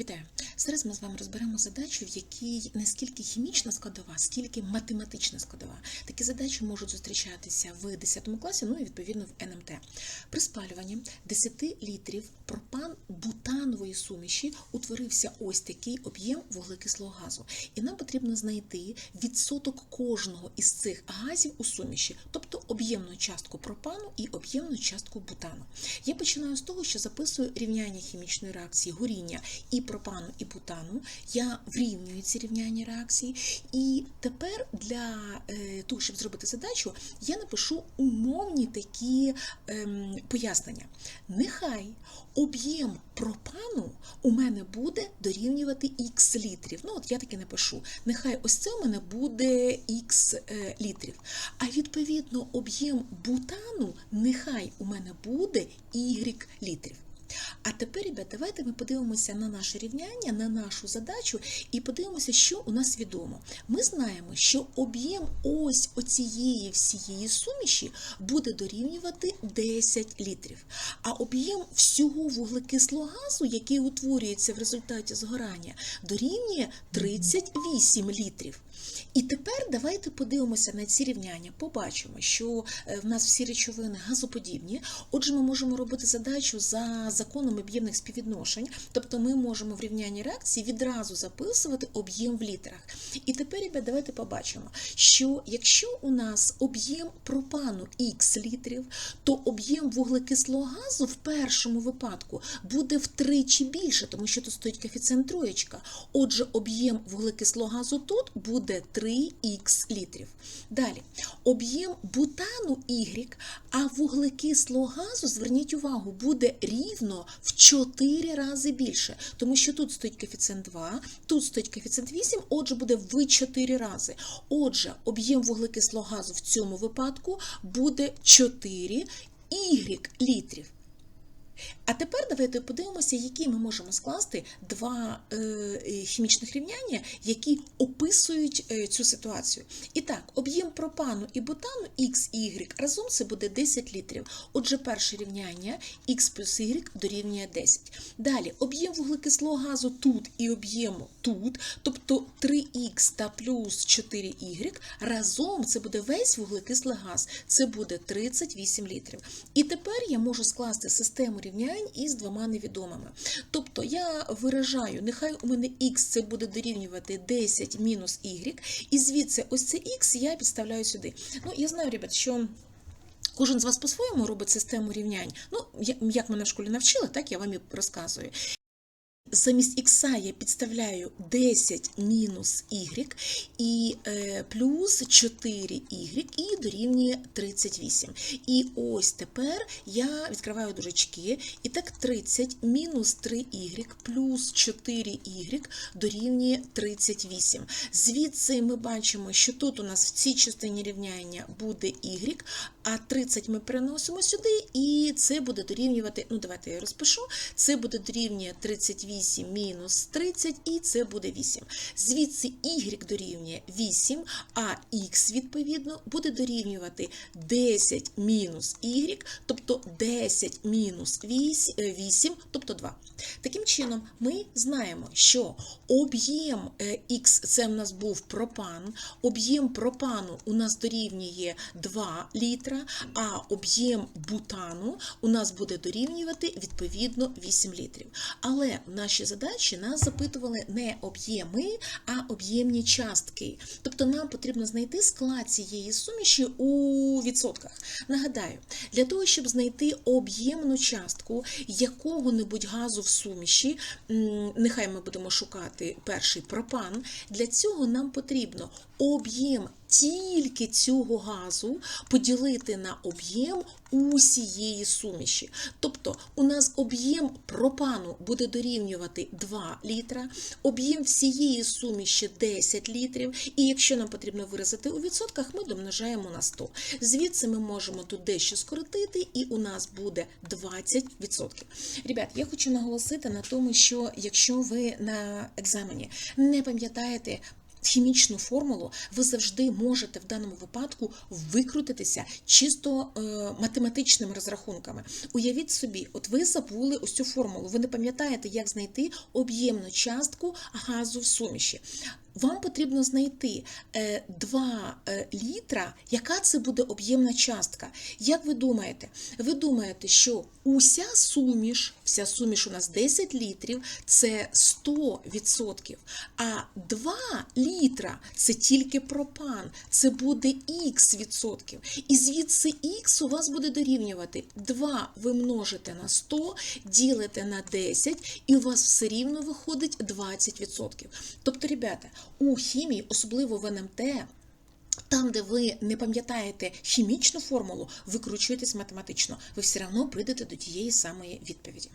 Вітаю! Зараз ми з вами розберемо задачу, в якій не скільки хімічна складова, скільки математична складова. Такі задачі можуть зустрічатися в 10 класі, ну і відповідно в НМТ. При спалюванні 10 літрів пропан-бутанової суміші утворився ось такий об'єм вуглекислого газу. І нам потрібно знайти відсоток кожного із цих газів у суміші, тобто об'ємну частку пропану і об'ємну частку бутану. Я починаю з того, що записую рівняння хімічної реакції горіння і пропану, і бутану. Я врівнюю ці рівняння реакції. І тепер для е, того, щоб зробити задачу, я напишу умовні такі ем, пояснення. Нехай об'єм пропану у мене буде дорівнювати х літрів. Ну, от я таки напишу. Нехай ось це у мене буде х е, літрів. А відповідно, об'єм бутану нехай у мене буде y літрів. А тепер, ребят, давайте ми подивимося на наше рівняння, на нашу задачу і подивимося, що у нас відомо. Ми знаємо, що об'єм ось оцієї всієї суміші буде дорівнювати 10 літрів. А об'єм всього вуглекислого газу, який утворюється в результаті згорання, дорівнює 38 літрів. І тепер давайте подивимося на ці рівняння. Побачимо, що е, в нас всі речовини газоподібні. Отже, ми можемо робити задачу за законом об'ємних співвідношень, тобто ми можемо в рівнянні реакції відразу записувати об'єм в літрах. І тепер, ребят, давайте побачимо, що якщо у нас об'єм пропану х літрів, то об'єм вуглекислого газу в першому випадку буде втричі більше, тому що тут стоїть коефіцієнт троєчка. Отже, об'єм вуглекислого газу тут буде 3х літрів. Далі, об'єм бутану Y, а вуглекислого газу, зверніть увагу, буде рівно в 4 рази більше, тому що тут стоїть коефіцієнт 2, тут стоїть коефіцієнт 8, отже, буде в 4 рази. Отже, об'єм вуглекислого газу в цьому випадку буде 4 y літрів. А тепер давайте подивимося, які ми можемо скласти два е, хімічних рівняння, які описують е, цю ситуацію. І так, об'єм пропану і бутану X і Y разом це буде 10 літрів. Отже, перше рівняння X плюс Y дорівнює 10. Далі, об'єм вуглекислого газу тут і об'єм тут, тобто 3х та плюс 4y, разом це буде весь вуглекислий газ, це буде 38 літрів. І тепер я можу скласти систему рівнянь із двома невідомими. Тобто я виражаю, нехай у мене х це буде дорівнювати 10 мінус y, і звідси ось це х я підставляю сюди. Ну, я знаю, ребят, що. Кожен з вас по-своєму робить систему рівнянь. Ну, як мене в школі навчили, так я вам і розказую. Замість х я підставляю 10 мінус y і е, плюс 4y і дорівнює 38. І ось тепер я відкриваю дужечки. І так 30 мінус 3y плюс 4y дорівнює 38. Звідси ми бачимо, що тут у нас в цій частині рівняння буде y, а 30 ми переносимо сюди, і це буде дорівнювати, ну давайте я розпишу, це буде дорівнює 38. 8 мінус 30, і це буде 8. Звідси y дорівнює 8, а х, відповідно, буде дорівнювати 10 мінус y, тобто 10 мінус 8, тобто 2. Таким чином, ми знаємо, що об'єм х це в нас був пропан, об'єм пропану у нас дорівнює 2 літра, а об'єм бутану у нас буде дорівнювати відповідно 8 літрів. Але в нашій задачі нас запитували не об'єми, а об'ємні частки. Тобто нам потрібно знайти склад цієї суміші у відсотках. Нагадаю, для того, щоб знайти об'ємну частку якого-небудь газу в суміші, нехай ми будемо шукати перший пропан, для цього нам потрібно об'єм тільки цього газу поділити на об'єм усієї суміші. Тобто у нас об'єм пропану буде дорівнювати 2 літра, об'єм всієї суміші 10 літрів, і якщо нам потрібно виразити у відсотках, ми домножаємо на 100. Звідси ми можемо тут дещо скоротити, і у нас буде 20%. Ребят, я хочу наголосити на тому, що якщо ви на екзамені не пам'ятаєте, хімічну формулу, ви завжди можете в даному випадку викрутитися чисто е, математичними розрахунками. Уявіть собі, от ви забули ось цю формулу, ви не пам'ятаєте, як знайти об'ємну частку газу в суміші. Вам потрібно знайти е, 2 е, літра, яка це буде об'ємна частка. Як ви думаєте? Ви думаєте, що уся суміш, вся суміш у нас 10 літрів, це 100%, а 2 літра це тільки пропан, це буде х відсотків. І звідси х у вас буде дорівнювати 2 ви множите на 100, ділите на 10, і у вас все рівно виходить 20%. Тобто, ребята, у хімії, особливо в НМТ, там, де ви не пам'ятаєте хімічну формулу, викручуєтесь математично, ви все одно прийдете до тієї самої відповіді.